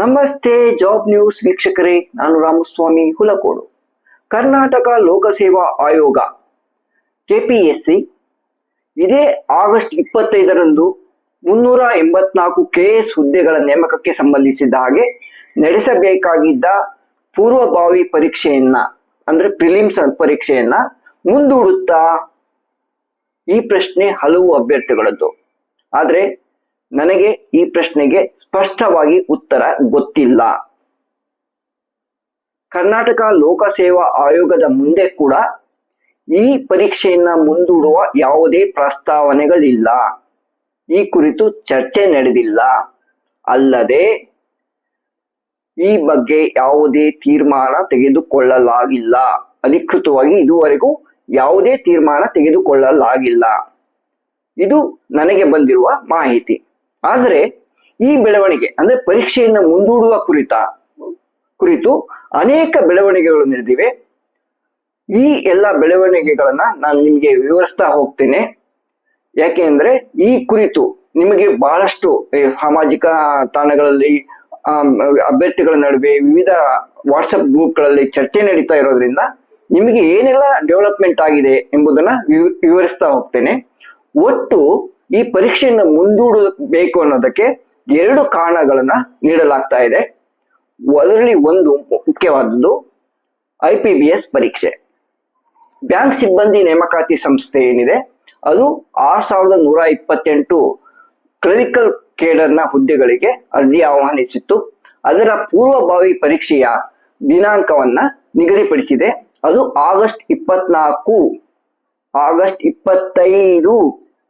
ನಮಸ್ತೆ, job news ವೀಕ್ಷಕರೇ. ನಾನು ರಾಮಸ್ವಾಮಿ ಹುಲಕೋಡು. ಕರ್ನಾಟಕ ಲೋಕಸೇವಾ ಆಯೋಗ, ಕೆಪಿಎಸ್ಸಿ. ಇದೇ ಆಗಸ್ಟ್ ಇಪ್ಪತ್ತೈದರಂದು ಮುನ್ನೂರ ಎಂಬತ್ನಾಲ್ಕು ಕೆಎಸ್ ಹುದ್ದೆಗಳ ನೇಮಕಕ್ಕೆ ಸಂಬಂಧಿಸಿದ ಹಾಗೆ ನಡೆಸಬೇಕಾಗಿದ್ದ ಪೂರ್ವಭಾವಿ ಪರೀಕ್ಷೆಯನ್ನ, ಅಂದ್ರೆ ಪ್ರಿಲಿಮ್ಸ್ ಪರೀಕ್ಷೆಯನ್ನ ಮುಂದೂಡುತ್ತಾ ಈ ಪ್ರಶ್ನೆ ಹಲವು ಅಭ್ಯರ್ಥಿಗಳದ್ದು. ಆದ್ರೆ ನನಗೆ ಈ ಪ್ರಶ್ನೆಗೆ ಸ್ಪಷ್ಟವಾಗಿ ಉತ್ತರ ಗೊತ್ತಿಲ್ಲ. ಕರ್ನಾಟಕ ಲೋಕಸೇವಾ ಆಯೋಗದ ಮುಂದೆ ಕೂಡ ಈ ಪರೀಕ್ಷೆಯನ್ನ ಮುಂದೂಡುವ ಯಾವುದೇ ಪ್ರಸ್ತಾವನೆಗಳಿಲ್ಲ. ಈ ಕುರಿತು ಚರ್ಚೆ ನಡೆದಿಲ್ಲ. ಅಲ್ಲದೆ ಈ ಬಗ್ಗೆ ಯಾವುದೇ ತೀರ್ಮಾನ ತೆಗೆದುಕೊಳ್ಳಲಾಗಿಲ್ಲ. ಅಧಿಕೃತವಾಗಿ ಇದುವರೆಗೂ ಯಾವುದೇ ತೀರ್ಮಾನ ತೆಗೆದುಕೊಳ್ಳಲಾಗಿಲ್ಲ. ಇದು ನನಗೆ ಬಂದಿರುವ ಮಾಹಿತಿ. ಆದರೆ ಈ ಬೆಳವಣಿಗೆ ಅಂದ್ರೆ ಪರೀಕ್ಷೆಯನ್ನ ಮುಂದೂಡುವ ಕುರಿತ ಕುರಿತು ಅನೇಕ ಬೆಳವಣಿಗೆಗಳು ನಡೆದಿವೆ. ಈ ಎಲ್ಲ ಬೆಳವಣಿಗೆಗಳನ್ನ ನಾನು ನಿಮಗೆ ವಿವರಿಸ್ತಾ ಹೋಗ್ತೇನೆ. ಯಾಕೆ ಅಂದ್ರೆ ಈ ಕುರಿತು ನಿಮಗೆ ಬಹಳಷ್ಟು ಸಾಮಾಜಿಕ ತಾಣಗಳಲ್ಲಿ ಅಭ್ಯರ್ಥಿಗಳ ನಡುವೆ ವಿವಿಧ ವಾಟ್ಸಪ್ ಗ್ರೂಪ್ಗಳಲ್ಲಿ ಚರ್ಚೆ ನಡೀತಾ ಇರೋದ್ರಿಂದ ನಿಮಗೆ ಏನೆಲ್ಲ ಡೆವಲಪ್ಮೆಂಟ್ ಆಗಿದೆ ಎಂಬುದನ್ನ ವಿವ- ವಿವರಿಸ್ತಾ ಹೋಗ್ತೇನೆ. ಒಟ್ಟು ಈ ಪರೀಕ್ಷೆಯನ್ನು ಮುಂದೂಡಬೇಕು ಅನ್ನೋದಕ್ಕೆ ಎರಡು ಕಾರಣಗಳನ್ನ ನೀಡಲಾಗ್ತಾ ಇದೆ. ಅದರಲ್ಲಿ ಒಂದು ಮುಖ್ಯವಾದದ್ದು ಐ ಪಿ ಬಿ ಎಸ್ ಪರೀಕ್ಷೆ. ಬ್ಯಾಂಕ್ ಸಿಬ್ಬಂದಿ ನೇಮಕಾತಿ ಸಂಸ್ಥೆ ಏನಿದೆ, ಅದು ಆರ್ ಸಾವಿರದ ನೂರ ಇಪ್ಪತ್ತೆಂಟು ಕ್ಲರಿಕಲ್ ಕೇಡರ್ನ ಹುದ್ದೆಗಳಿಗೆ ಅರ್ಜಿ ಆಹ್ವಾನಿಸಿತ್ತು. ಅದರ ಪೂರ್ವಭಾವಿ ಪರೀಕ್ಷೆಯ ದಿನಾಂಕವನ್ನ ನಿಗದಿಪಡಿಸಿದೆ. ಅದು ಆಗಸ್ಟ್ ಇಪ್ಪತ್ನಾಲ್ಕು, ಆಗಸ್ಟ್ ಇಪ್ಪತ್ತೈದು.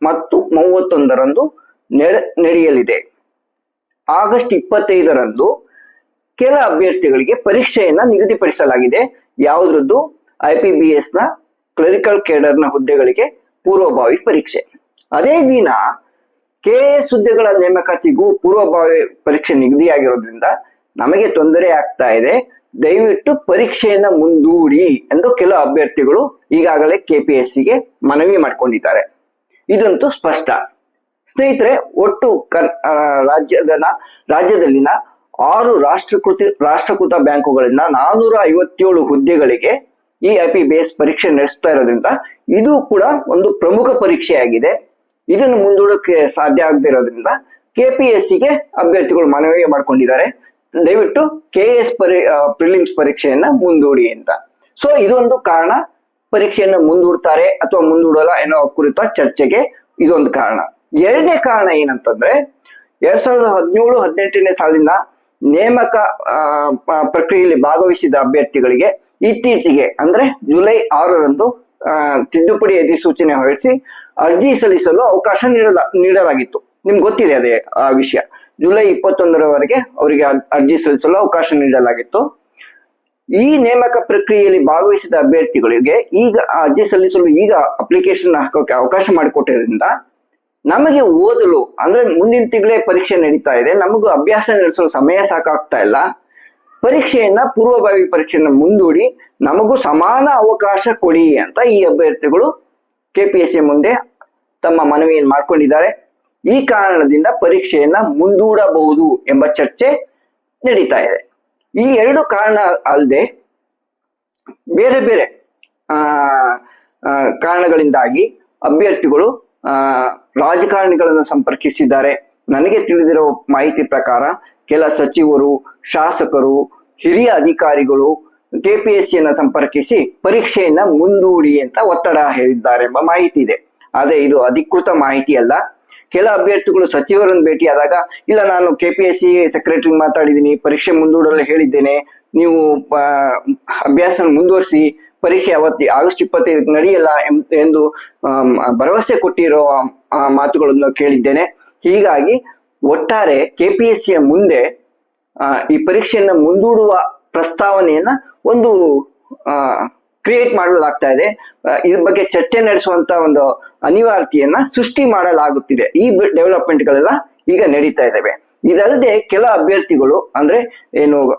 ಮತ್ತು ಮೂವತ್ತೊಂದರಂದು ನೆಡ- ನಡೆಯಲಿದೆ. ಆಗಸ್ಟ್ ಇಪ್ಪತ್ತೈದರಂದು ಕೆಲ ಅಭ್ಯರ್ಥಿಗಳಿಗೆ ಪರೀಕ್ಷೆಯನ್ನ ನಿಗದಿಪಡಿಸಲಾಗಿದೆ. ಯಾವುದ್ರದ್ದು? ಐ ಪಿ ಬಿ ಎಸ್ನ ಕ್ಲರಿಕಲ್ ಕೇಡರ್ನ ಹುದ್ದೆಗಳಿಗೆ ಪೂರ್ವಭಾವಿ ಪರೀಕ್ಷೆ. ಅದೇ ದಿನ ಕೆ ಎಸ್ ಹುದ್ದೆಗಳ ನೇಮಕಾತಿಗೂ ಪೂರ್ವಭಾವಿ ಪರೀಕ್ಷೆ ನಿಗದಿಯಾಗಿರೋದ್ರಿಂದ ನಮಗೆ ತೊಂದರೆ ಆಗ್ತಾ ಇದೆ. ದಯವಿಟ್ಟು ಪರೀಕ್ಷೆಯನ್ನ ಮುಂದೂಡಿ ಎಂದು ಕೆಲ ಅಭ್ಯರ್ಥಿಗಳು ಈಗಾಗಲೇ ಕೆಪಿಎಸ್ಸಿಗೆ ಮನವಿ ಮಾಡಿಕೊಂಡಿದ್ದಾರೆ. ಇದಂತೂ ಸ್ಪಷ್ಟ. ಸ್ನೇಹಿತರೆ ಒಟ್ಟು ಕನ್ ಆ, ರಾಜ್ಯದ ರಾಜ್ಯದಲ್ಲಿನ ಆರು ರಾಷ್ಟ್ರಕೃತಿ ರಾಷ್ಟ್ರಕೃತ ಬ್ಯಾಂಕುಗಳಿಂದ ನಾನೂರ ಐವತ್ತೇಳು ಹುದ್ದೆಗಳಿಗೆ ಈ ಐ ಪಿ ಬೇಸ್ ಪರೀಕ್ಷೆ ನಡೆಸ್ತಾ ಇರೋದ್ರಿಂದ ಇದು ಕೂಡ ಒಂದು ಪ್ರಮುಖ ಪರೀಕ್ಷೆಯಾಗಿದೆ. ಇದನ್ನು ಮುಂದೂಡಕ್ಕೆ ಸಾಧ್ಯ ಆಗದೆ ಇರೋದ್ರಿಂದ ಕೆಪಿಎಸ್ಸಿಗೆ ಅಭ್ಯರ್ಥಿಗಳು ಮನವಿ ಮಾಡ್ಕೊಂಡಿದ್ದಾರೆ. ದಯವಿಟ್ಟು ಕೆ ಎಸ್ ಪರಿ ಪ್ರಿಲಿಮ್ಸ್ ಪರೀಕ್ಷೆಯನ್ನ ಮುಂದೂಡಿ ಅಂತ. ಸೊ ಇದೊಂದು ಕಾರಣ. ಪರೀಕ್ಷೆಯನ್ನ ಮುಂದೂಡ್ತಾರೆ ಅಥವಾ ಮುಂದೂಡಲ್ಲ ಅನ್ನೋ ಕುರಿತ ಚರ್ಚೆಗೆ ಇದೊಂದು ಕಾರಣ. ಎರಡನೇ ಕಾರಣ ಏನಂತಂದ್ರೆ, ಎರಡ್ ಸಾವಿರದ ಹದಿನೇಳು, ಹದಿನೆಂಟನೇ ಸಾಲಿನ ನೇಮಕ ಪ್ರಕ್ರಿಯೆಯಲ್ಲಿ ಭಾಗವಹಿಸಿದ ಅಭ್ಯರ್ಥಿಗಳಿಗೆ ಇತ್ತೀಚೆಗೆ, ಅಂದ್ರೆ ಜುಲೈ ಆರರಂದು ತಿದ್ದುಪಡಿ ಅಧಿಸೂಚನೆ ಹೊರಡಿಸಿ ಅರ್ಜಿ ಸಲ್ಲಿಸಲು ಅವಕಾಶ ನೀಡಲ, ನೀಡಲಾಗಿತ್ತು. ನಿಮ್ಗೆ ಗೊತ್ತಿದೆ ಅದೇ, ಆ ವಿಷಯ. ಜುಲೈ ಇಪ್ಪತ್ತೊಂದರವರೆಗೆ ಅವರಿಗೆ ಅರ್ಜಿ ಸಲ್ಲಿಸಲು ಅವಕಾಶ ನೀಡಲಾಗಿತ್ತು. ಈ ನೇಮಕ ಪ್ರಕ್ರಿಯೆಯಲ್ಲಿ ಭಾಗವಹಿಸಿದ ಅಭ್ಯರ್ಥಿಗಳಿಗೆ ಈಗ ಅರ್ಜಿ ಸಲ್ಲಿಸಲು ಈಗ ಅಪ್ಲಿಕೇಶನ್ ಹಾಕೋಕೆ ಅವಕಾಶ ಮಾಡಿಕೊಟ್ಟಿರೋದ್ರಿಂದ ನಮಗೆ ಓದಲು, ಅಂದ್ರೆ ಮುಂದಿನ ತಿಂಗಳೇ ಪರೀಕ್ಷೆ ನಡೀತಾ ಇದೆ, ನಮಗೂ ಅಭ್ಯಾಸ ನಡೆಸಲು ಸಮಯ ಸಾಕಾಗ್ತಾ ಇಲ್ಲ. ಪರೀಕ್ಷೆಯನ್ನ, ಪೂರ್ವಭಾವಿ ಪರೀಕ್ಷೆಯನ್ನ ಮುಂದೂಡಿ ನಮಗೂ ಸಮಾನ ಅವಕಾಶ ಕೊಡಿ ಅಂತ ಈ ಅಭ್ಯರ್ಥಿಗಳು ಕೆಪಿಎಸ್ಸಿ ಮುಂದೆ ತಮ್ಮ ಮನವಿಯನ್ನು ಮಾಡ್ಕೊಂಡಿದ್ದಾರೆ. ಈ ಕಾರಣದಿಂದ ಪರೀಕ್ಷೆಯನ್ನ ಮುಂದೂಡಬಹುದು ಎಂಬ ಚರ್ಚೆ ನಡೀತಾ ಇದೆ. ಈ ಎರಡು ಕಾರಣ ಅಲ್ಲದೆ ಬೇರೆ ಬೇರೆ ಕಾರಣಗಳಿಂದಾಗಿ ಅಭ್ಯರ್ಥಿಗಳು ರಾಜಕಾರಣಿಗಳನ್ನು ಸಂಪರ್ಕಿಸಿದ್ದಾರೆ. ನನಗೆ ತಿಳಿದಿರೋ ಮಾಹಿತಿ ಪ್ರಕಾರ ಕೆಲ ಸಚಿವರು, ಶಾಸಕರು, ಹಿರಿಯ ಅಧಿಕಾರಿಗಳು ಕೆಪಿಎಸ್ಸಿಯನ್ನ ಸಂಪರ್ಕಿಸಿ ಪರೀಕ್ಷೆಯನ್ನ ಮುಂದೂಡಿ ಅಂತ ಒತ್ತಡ ಹೇಳಿದ್ದಾರೆ ಎಂಬ ಮಾಹಿತಿ ಇದೆ. ಆದ್ರೆ ಇದು ಅಧಿಕೃತ ಮಾಹಿತಿ ಅಲ್ಲ. ಕೆಲ ಅಭ್ಯರ್ಥಿಗಳು ಸಚಿವರನ್ನು ಭೇಟಿಯಾದಾಗ ಇಲ್ಲ, ನಾನು K P S C secretary ಮಾತಾಡಿದ್ದೀನಿ, ಪರೀಕ್ಷೆ ಮುಂದೂಡಲು ಹೇಳಿದ್ದೇನೆ, ನೀವು ಅಭ್ಯಾಸ ಮುಂದುವರಿಸಿ, ಪರೀಕ್ಷೆ ಅವತ್ತಿ, ಆಗಸ್ಟ್ ಇಪ್ಪತ್ತೈದಕ್ಕೆ ನಡೆಯಲ್ಲ ಎಂದು ಭರವಸೆ ಕೊಟ್ಟಿರೋ ಮಾತುಗಳನ್ನು ಕೇಳಿದ್ದೇನೆ. ಹೀಗಾಗಿ, ಒಟ್ಟಾರೆ ಕೆ ಪಿ ಎಸ್ ಸಿಯ ಮುಂದೆ ಈ ಪರೀಕ್ಷೆಯನ್ನು ಮುಂದೂಡುವ ಪ್ರಸ್ತಾವನೆಯನ್ನ ಒಂದು ಕ್ರಿಯೇಟ್ ಮಾಡಲಾಗ್ತಾ ಇದೆ. ಇದ್ರ ಬಗ್ಗೆ ಚರ್ಚೆ ನಡೆಸುವಂತ ಒಂದು ಅನಿವಾರ್ಯತೆಯನ್ನ ಸೃಷ್ಟಿ ಮಾಡಲಾಗುತ್ತಿದೆ. ಈ ಡೆವಲಪ್ಮೆಂಟ್ ಗಳೆಲ್ಲ ಈಗ ನಡೀತಾ ಇದ್ದಾವೆ ಇದಲ್ಲದೆ ಕೆಲ ಅಭ್ಯರ್ಥಿಗಳು ಅಂದ್ರೆ ಏನು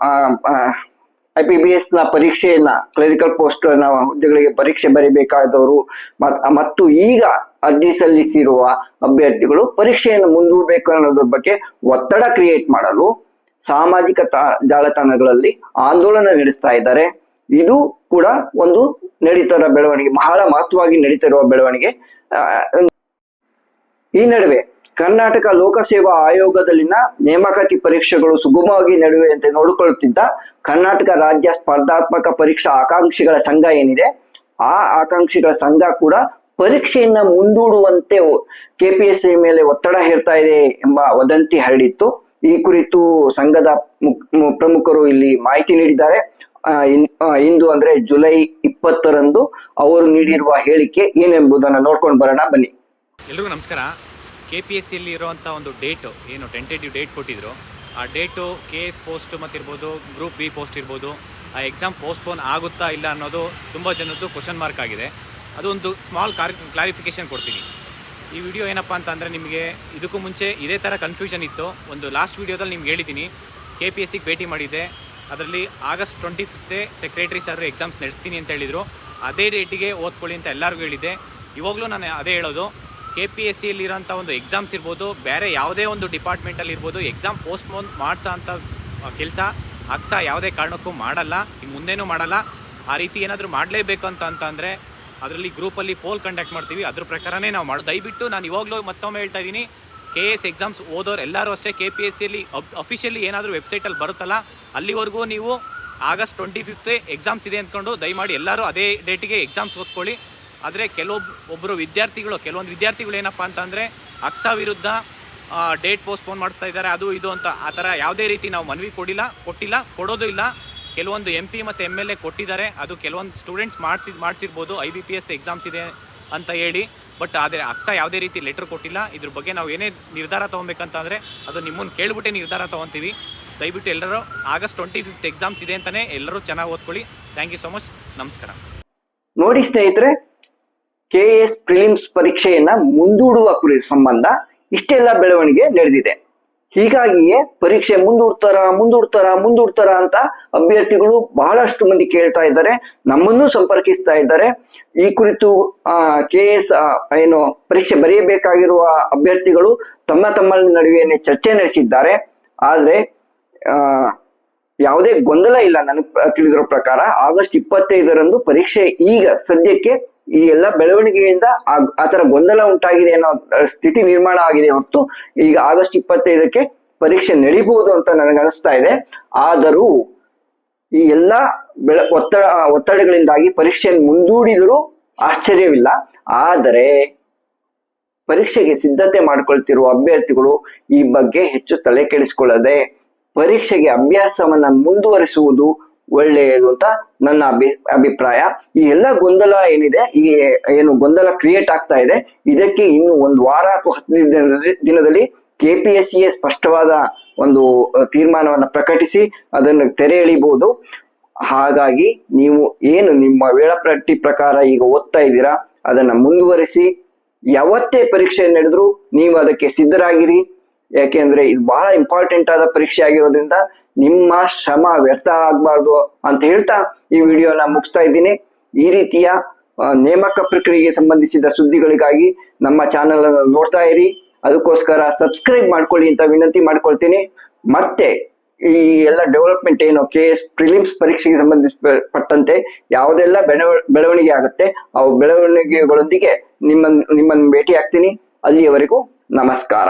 ಐ ಪಿ ಬಿ ಎಸ್ನ ಪರೀಕ್ಷೆಯನ್ನ ಕ್ಲರಿಕಲ್ ಪೋಸ್ಟ್ನ ಹುದ್ದೆಗಳಿಗೆ ಪರೀಕ್ಷೆ ಬರೀಬೇಕಾದವರು, ಮತ್- ಮತ್ತು ಈಗ ಅರ್ಜಿ ಸಲ್ಲಿಸಿರುವ ಅಭ್ಯರ್ಥಿಗಳು ಪರೀಕ್ಷೆಯನ್ನು ಮುಂದೂಡಬೇಕು ಅನ್ನೋದ್ರ ಬಗ್ಗೆ ಒತ್ತಡ ಕ್ರಿಯೇಟ್ ಮಾಡಲು ಸಾಮಾಜಿಕ ಜಾಲತಾಣಗಳಲ್ಲಿ ಆಂದೋಲನ ನಡೆಸ್ತಾ ಇದ್ದಾರೆ. ಇದು ಕೂಡ ಒಂದು ನಡೀತಿರೋ ಬೆಳವಣಿಗೆ, ಬಹಳ ಮಹತ್ವವಾಗಿ ನಡೀತಿರುವ ಬೆಳವಣಿಗೆ. ಈ ನಡುವೆ ಕರ್ನಾಟಕ ಲೋಕಸೇವಾ ಆಯೋಗದಲ್ಲಿನ ನೇಮಕಾತಿ ಪರೀಕ್ಷೆಗಳು ಸುಗಮವಾಗಿ ನಡೆಯುವಂತೆ ನೋಡಿಕೊಳ್ಳುತ್ತಿದ್ದ ಕರ್ನಾಟಕ ರಾಜ್ಯ ಸ್ಪರ್ಧಾತ್ಮಕ ಪರೀಕ್ಷಾ ಆಕಾಂಕ್ಷಿಗಳ ಸಂಘ ಏನಿದೆ, ಆ ಆಕಾಂಕ್ಷಿಗಳ ಸಂಘ ಕೂಡ ಪರೀಕ್ಷೆಯನ್ನ ಮುಂದೂಡುವಂತೆ ಕೆಪಿಎಸ್ಸಿ ಮೇಲೆ ಒತ್ತಡ ಹೇರ್ತಾ ಇದೆ ಎಂಬ ವದಂತಿ ಹರಡಿತ್ತು. ಈ ಕುರಿತು ಸಂಘದ ಪ್ರಮುಖರು ಇಲ್ಲಿ ಮಾಹಿತಿ ನೀಡಿದ್ದಾರೆ. ಇಂದು ಅಂದ್ರೆ ಜುಲೈ ಇಪ್ಪತ್ತರಂದು ಅವರು ನೀಡಿರುವ ಹೇಳಿಕೆ ಏನೆಂಬುದನ್ನು ನೋಡ್ಕೊಂಡು ಬರೋಣ, ಬನ್ನಿ. ಎಲ್ರಿಗೂ ನಮಸ್ಕಾರ. ಕೆ ಪಿ ಎಸ್ ಸಿಯಲ್ಲಿ ಇರುವಂಥ ಒಂದು ಡೇಟ್, ಏನು ಟೆಂಟೇಟಿವ್ ಡೇಟ್ ಕೊಟ್ಟಿದ್ರು. ಆ ಡೇಟು ಕೆ ಎಸ್ ಪೋಸ್ಟ್ ಮತ್ತಿರ್ಬೋದು ಗ್ರೂಪ್ ಬಿ ಪೋಸ್ಟ್ ಇರ್ಬೋದು, ಆ ಎಕ್ಸಾಮ್ ಪೋಸ್ಟ್ಪೋನ್ ಆಗುತ್ತಾ ಇಲ್ಲ ಅನ್ನೋದು ತುಂಬ ಜನದ್ದು ಕ್ವಶನ್ ಮಾರ್ಕ್ ಆಗಿದೆ. ಅದೊಂದು ಸ್ಮಾಲ್ ಕಾರ್ ಕ್ಲಾರಿಫಿಕೇಷನ್ ಕೊಡ್ತೀನಿ. ಈ ವಿಡಿಯೋ ಏನಪ್ಪ ಅಂತಂದರೆ ನಿಮಗೆ ಇದಕ್ಕೂ ಮುಂಚೆ ಇದೇ ಥರ ಕನ್ಫ್ಯೂಷನ್ ಇತ್ತು. ಒಂದು ಲಾಸ್ಟ್ ವೀಡಿಯೋದಲ್ಲಿ ನಿಮ್ಗೆ ಹೇಳಿದ್ದೀನಿ. ಕೆ ಪಿ ಎಸ್ ಸಿಗೆ ಭೇಟಿ ಮಾಡಿದ್ದೆ. ಅದರಲ್ಲಿ August twenty fifth secretary sir exams ನಡೆಸ್ತೀನಿ ಅಂತ ಹೇಳಿದರು. ಅದೇ ಡೇಟಿಗೆ ಓದ್ಕೊಳ್ಳಿ ಅಂತ ಎಲ್ಲರಿಗೂ ಹೇಳಿದ್ದೆ. ಇವಾಗಲೂ ನಾನು ಅದೇ ಹೇಳೋದು. ಕೆ ಪಿ ಎಸ್ ಸಿಯಲ್ಲಿರೋಂಥ ಒಂದು ಎಕ್ಸಾಮ್ಸ್ ಇರ್ಬೋದು, ಬೇರೆ ಯಾವುದೇ ಒಂದು ಡಿಪಾರ್ಟ್ಮೆಂಟಲ್ಲಿ ಇರ್ಬೋದು ಎಕ್ಸಾಮ್ ಪೋಸ್ಟ್ಪೋನ್ ಮಾಡ್ಸೋ ಅಂಥ ಕೆಲಸ ಅಕ್ಸ ಯಾವುದೇ ಕಾರಣಕ್ಕೂ ಮಾಡಲ್ಲ ಇನ್ನು ಮುಂದೇನೂ ಮಾಡಲ್ಲ. ಆ ರೀತಿ ಏನಾದರೂ ಮಾಡಲೇಬೇಕು ಅಂತ ಅಂತಂದರೆ ಅದರಲ್ಲಿ ಗ್ರೂಪಲ್ಲಿ ಪೋಲ್ ಕಂಡಕ್ಟ್ ಮಾಡ್ತೀವಿ. ಅದ್ರ ಪ್ರಕಾರನೇ ನಾವು ಮಾಡೋದು ದಯವಿಟ್ಟು ನಾನು ಇವಾಗಲೂ ಮತ್ತೊಮ್ಮೆ ಹೇಳ್ತಾ ಇದ್ದೀನಿ. ಕೆ ಎಸ್ ಎಕ್ಸಾಮ್ಸ್ ಓದೋರು ಎಲ್ಲರೂ ಅಷ್ಟೇ ಕೆ ಪಿ ಎಸ್ ಸಿಯಲ್ಲಿ ಅಫಿಷಿಯಲಿ ಏನಾದರೂ ವೆಬ್ಸೈಟಲ್ಲಿ ಬರುತ್ತಲ್ಲ, ಅಲ್ಲಿವರೆಗೂ ನೀವು ಆಗಸ್ಟ್ ಟ್ವೆಂಟಿ ಫಿಫ್ತ್ ಎಕ್ಸಾಮ್ಸ್ ಇದೆ ಅಂದ್ಕೊಂಡು ದಯಮಾಡಿ ಎಲ್ಲರೂ ಅದೇ ಡೇಟಿಗೆ ಎಕ್ಸಾಮ್ಸ್ ಓದ್ಕೊಳ್ಳಿ. ಆದರೆ ಕೆಲವೊಬ್ ಒಬ್ಬರು ವಿದ್ಯಾರ್ಥಿಗಳು, ಕೆಲವೊಂದು ವಿದ್ಯಾರ್ಥಿಗಳು ಏನಪ್ಪ ಅಂತಂದರೆ ಅಕ್ಸ ವಿರುದ್ಧ ಡೇಟ್ ಪೋಸ್ಟ್ಪೋನ್ ಮಾಡಿಸ್ತಾ ಇದ್ದಾರೆ, ಅದು ಇದು ಅಂತ. ಆ ಥರ ಯಾವುದೇ ರೀತಿ ನಾವು ಮನವಿ ಕೊಡಿಲ್ಲ, ಕೊಟ್ಟಿಲ್ಲ, ಕೊಡೋದು ಇಲ್ಲ. ಕೆಲವೊಂದು ಎಂ ಪಿ ಮತ್ತು ಎಂ ಎಲ್ ಎ ಕೊಟ್ಟಿದ್ದಾರೆ. ಅದು ಕೆಲವೊಂದು ಸ್ಟೂಡೆಂಟ್ಸ್ ಮಾಡಿಸಿ ಮಾಡಿಸಿರ್ಬೋದು I B P S exams ಇದೆ. ಅಂತ ಹೇಳಿ. ಬಟ್ ಆದರೆ ಅಕ್ಸ ಯಾವುದೇ ರೀತಿ ಲೆಟ್ರ್ ಕೊಟ್ಟಿಲ್ಲ. ಇದ್ರ ಬಗ್ಗೆ ನಾವು ಏನೇ ನಿರ್ಧಾರ ತೊಗೊಬೇಕಂತಂದರೆ ಅದು ನಿಮ್ಮನ್ನು ಕೇಳ್ಬಿಟ್ಟೆ ನಿರ್ಧಾರ ತೊಗೊತೀವಿ. ದಯವಿಟ್ಟು ಎಲ್ಲರೂ ಆಗಸ್ಟ್ ಟ್ವೆಂಟಿ ಫಿಫ್ತ್ ಎಕ್ಸಾಮ್ಸ್ ಇದೆ ಅಂತಾನೆ ಎಲ್ಲರೂ ಚೆನ್ನಾಗಿ ಓದ್ಕೊಳ್ಳಿ. ಥ್ಯಾಂಕ್ ಯು ಸೊ ಮಚ್ ನಮಸ್ಕಾರ. ನೋಡಿ ಸ್ನೇಹಿತರೆ ಕೆ ಎಸ್ ಪ್ರಿಲಿಮ್ಸ್ ಪರೀಕ್ಷೆಯನ್ನ ಮುಂದೂಡುವ ಕುರಿತ ಸಂಬಂಧ ಇಷ್ಟೆಲ್ಲ ಬೆಳವಣಿಗೆ ನಡೆದಿದೆ. ಹೀಗಾಗಿಯೇ ಪರೀಕ್ಷೆ ಮುಂದೂಡ್ತಾರ ಮುಂದೂಡ್ತಾರ ಮುಂದೂಡ್ತಾರ ಅಂತ ಅಭ್ಯರ್ಥಿಗಳು ಬಹಳಷ್ಟು ಮಂದಿ ಕೇಳ್ತಾ ಇದ್ದಾರೆ. ನಮ್ಮನ್ನು ಸಂಪರ್ಕಿಸ್ತಾ ಇದ್ದಾರೆ. ಈ ಕುರಿತು ಕೆ ಎಸ್ ಏನು ಪರೀಕ್ಷೆ ಬರೆಯಬೇಕಾಗಿರುವ ಅಭ್ಯರ್ಥಿಗಳು ತಮ್ಮ ತಮ್ಮ ನಡುವೆನೆ ಚರ್ಚೆ ನಡೆಸಿದ್ದಾರೆ. ಆದ್ರೆ, ಆ, ಯಾವುದೇ ಗೊಂದಲ ಇಲ್ಲ. ನನಗೆ ತಿಳಿದಿರೋ ಪ್ರಕಾರ, ಆಗಸ್ಟ್ ಇಪ್ಪತ್ತೈದರಂದು ಪರೀಕ್ಷೆ ಈಗ ಸದ್ಯಕ್ಕೆ ಈ ಎಲ್ಲ ಬೆಳವಣಿಗೆಯಿಂದ ಆತರ ಗೊಂದಲ ಉಂಟಾಗಿದೆ ಅನ್ನೋ ಸ್ಥಿತಿ ನಿರ್ಮಾಣ ಆಗಿದೆ ಹೊರತು ಈಗ ಆಗಸ್ಟ್ ಇಪ್ಪತ್ತೈದಕ್ಕೆ ಪರೀಕ್ಷೆ ನಡೀಬಹುದು ಅಂತ ನನಗೆ ಅನಿಸ್ತಾ ಇದೆ. ಆದರೂ ಈ ಎಲ್ಲ ಬೆಳ, ಒತ್ತಡ, ಒತ್ತಡಗಳಿಂದಾಗಿ ಪರೀಕ್ಷೆಯನ್ನು ಮುಂದೂಡಿದರೂ ಆಶ್ಚರ್ಯವಿಲ್ಲ. ಆದರೆ ಪರೀಕ್ಷೆಗೆ ಸಿದ್ಧತೆ ಮಾಡ್ಕೊಳ್ತಿರುವ ಅಭ್ಯರ್ಥಿಗಳು ಈ ಬಗ್ಗೆ ಹೆಚ್ಚು ತಲೆ ಕೆಡಿಸಿಕೊಳ್ಳದೆ ಪರೀಕ್ಷೆಗೆ ಅಭ್ಯಾಸವನ್ನ ಮುಂದುವರಿಸುವುದು ಒಳ್ಳೆಯದು ಅಂತ ನನ್ನ ಅಭಿ, ಅಭಿಪ್ರಾಯ. ಈ ಎಲ್ಲ ಗೊಂದಲ ಏನಿದೆ, ಈ ಏನು ಗೊಂದಲ ಕ್ರಿಯೇಟ್ ಆಗ್ತಾ ಇದೆ, ಇದಕ್ಕೆ ಇನ್ನು ಒಂದು ವಾರ ಅಥವಾ ಹದಿನೈದು ದಿನದಲ್ಲಿ ದಿನದಲ್ಲಿ ಎ ಸ್ಪಷ್ಟವಾದ ಒಂದು ತೀರ್ಮಾನವನ್ನು ಪ್ರಕಟಿಸಿ ಅದನ್ನು ತೆರೆ ಎಳಿಬಹುದು ಹಾಗಾಗಿ ನೀವು ಏನು ನಿಮ್ಮ ವೇಳಾಪಟ್ಟಿ ಪ್ರಕಾರ ಈಗ ಓದ್ತಾ ಇದ್ದೀರಾ, ಅದನ್ನ ಮುಂದುವರಿಸಿ, ಯಾವತ್ತೇ ಪರೀಕ್ಷೆ ನಡೆದ್ರು ನೀವು ಅದಕ್ಕೆ ಸಿದ್ಧರಾಗಿರಿ. ಯಾಕೆಂದ್ರೆ ಇದು ಬಹಳ ಇಂಪಾರ್ಟೆಂಟ್ ಆದ ಪರೀಕ್ಷೆ ಆಗಿರೋದ್ರಿಂದ ನಿಮ್ಮ ಶ್ರಮ ವ್ಯರ್ಥ ಆಗ್ಬಾರ್ದು ಅಂತ ಹೇಳ್ತಾ ಈ ವಿಡಿಯೋನ ಮುಗಿಸ್ತಾ ಇದ್ದೀನಿ. ಈ ರೀತಿಯ ನೇಮಕ ಪ್ರಕ್ರಿಯೆಗೆ ಸಂಬಂಧಿಸಿದ ಸುದ್ದಿಗಳಿಗಾಗಿ ನಮ್ಮ ಚಾನೆಲ್ ಅನ್ನು ನೋಡ್ತಾ ಇರಿ. ಅದಕ್ಕೋಸ್ಕರ ಸಬ್ಸ್ಕ್ರೈಬ್ ಮಾಡ್ಕೊಳ್ಳಿ ಅಂತ ವಿನಂತಿ ಮಾಡ್ಕೊಳ್ತೀನಿ. ಮತ್ತೆ ಈ ಎಲ್ಲ ಡೆವಲಪ್ಮೆಂಟ್ ಏನು ಕೆ ಎಸ್ ಪ್ರಿಲಿಮ್ಸ್ ಪರೀಕ್ಷೆಗೆ ಸಂಬಂಧಿಸಪಟ್ಟಂತೆ ಯಾವುದೆಲ್ಲ ಬೆಳವ- ಬೆಳವಣಿಗೆ ಆಗುತ್ತೆ, ಅವು ಬೆಳವಣಿಗೆಗಳೊಂದಿಗೆ ನಿಮ್ಮನ್ನು ನಿಮ್ಮನ್ನು ಭೇಟಿ ಆಗ್ತೀನಿ ಅಲ್ಲಿಯವರೆಗೂ ನಮಸ್ಕಾರ.